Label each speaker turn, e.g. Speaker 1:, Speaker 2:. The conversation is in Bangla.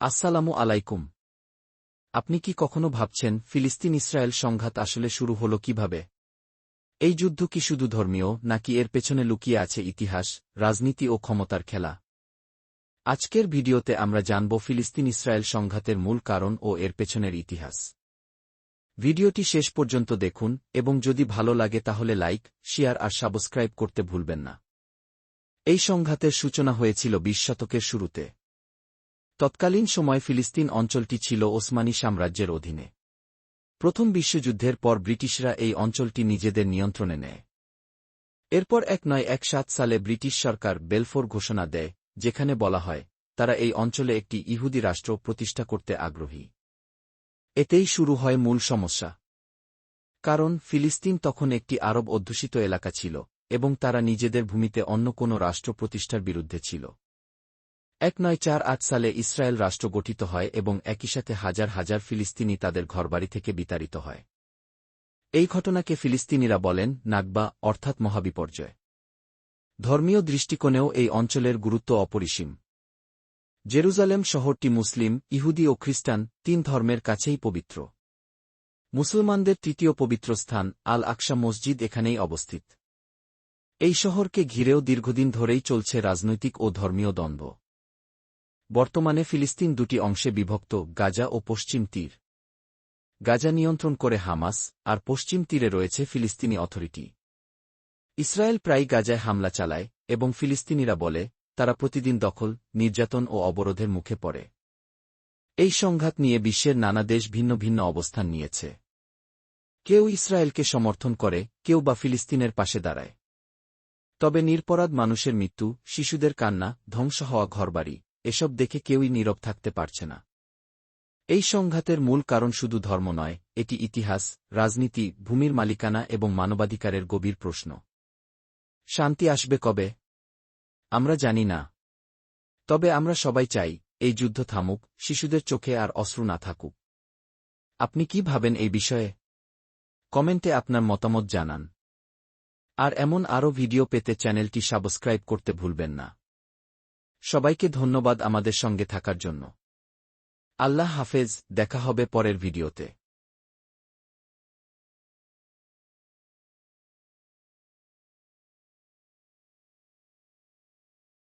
Speaker 1: আসসালামু আলাইকুম। আপনি কি কখনো ভাবছেন ফিলিস্তিন ইসরায়েল সংঘাত আসলে শুরু হল কীভাবে? এই যুদ্ধ কি শুধু ধর্মীয়, নাকি এর পেছনে লুকিয়ে আছে ইতিহাস, রাজনীতি ও ক্ষমতার খেলা? আজকের ভিডিওতে আমরা জানব ফিলিস্তিন ইসরায়েল সংঘাতের মূল কারণ ও এর পেছনের ইতিহাস। ভিডিওটি শেষ পর্যন্ত দেখুন এবং যদি ভালো লাগে তাহলে লাইক, শেয়ার আর সাবস্ক্রাইব করতে ভুলবেন না। এই সংঘাতের সূচনা হয়েছিল বিশ শতকের শুরুতে। তৎকালীন সময় ফিলিস্তিন অঞ্চলটি ছিল ওসমানী সাম্রাজ্যের অধীনে। প্রথম বিশ্বযুদ্ধের পর ব্রিটিশরা এই অঞ্চলটি নিজেদের নিয়ন্ত্রণে নেয়। এরপর এক নয় এক সাত সালে ব্রিটিশ সরকার বেলফোর ঘোষণা দেয়, যেখানে বলা হয়, তারা এই অঞ্চলে একটি ইহুদি রাষ্ট্র প্রতিষ্ঠা করতে আগ্রহী। এতেই শুরু হয় মূল সমস্যা। কারণ ফিলিস্তিন তখন একটি আরব অধ্যুষিত এলাকা ছিল, এবং তারা নিজেদের ভূমিতে অন্য কোনো রাষ্ট্র প্রতিষ্ঠার বিরুদ্ধে ছিল। এক নয় চার আট সালে ইসরায়েল রাষ্ট্র গঠিত হয় এবং একই সাথে হাজার হাজার ফিলিস্তিনি তাদের ঘরবাড়ি থেকে বিতাড়িত হয়। এই ঘটনাকে ফিলিস্তিনিরা বলেন নাগবা অর্থাৎ মহাবিপর্যয়। ধর্মীয় দৃষ্টিকোণেও এই অঞ্চলের গুরুত্ব অপরিসীম। জেরুজালেম শহরটি মুসলিম, ইহুদি ও খ্রিস্টান তিন ধর্মের কাছেই পবিত্র। মুসলমানদের তৃতীয় পবিত্র স্থান আল আকসা মসজিদ এখানেই অবস্থিত। এই শহরকে ঘিরেও দীর্ঘদিন ধরেই চলছে রাজনৈতিক ও ধর্মীয় দ্বন্দ্ব। বর্তমানে ফিলিস্তিন দুটি অংশে বিভক্ত, গাজা ও পশ্চিম তীর। গাজা নিয়ন্ত্রণ করে হামাস, আর পশ্চিম তীরে রয়েছে ফিলিস্তিনি অথরিটি। ইসরায়েল প্রায় গাজায় হামলা চালায়, এবং ফিলিস্তিনিরা বলে, তারা প্রতিদিন দখল, নির্যাতন ও অবরোধের মুখে পড়ে। এই সংঘাত নিয়ে বিশ্বের নানা দেশ ভিন্ন ভিন্ন অবস্থান নিয়েছে। কেউ ইসরায়েলকে সমর্থন করে, কেউ বা ফিলিস্তিনের পাশে দাঁড়ায়। তবে নিরপরাধ মানুষের মৃত্যু, শিশুদের কান্না, ধ্বংস হওয়া ঘরবাড়ি এসব দেখে কেউই নীরব থাকতে পারছে না। এই সংঘাতের মূল কারণ শুধু ধর্ম নয়, এটি ইতিহাস, রাজনীতি, ভূমির মালিকানা এবং মানবাধিকারের গভীর প্রশ্ন। শান্তি আসবে কবে? আমরা জানি না। তবে আমরা সবাই চাই, এই যুদ্ধ থামুক, শিশুদের চোখে আর অশ্রু না থাকুক। আপনি কি ভাবেন এই বিষয়ে? কমেন্টে আপনার মতামত জানান। আর এমন আরও ভিডিও পেতে চ্যানেলটি সাবস্ক্রাইব করতে ভুলবেন না। সবাইকে ধন্যবাদ আমাদের সঙ্গে থাকার জন্য। আল্লাহ হাফেজ দেখা হবে পরের ভিডিওতে।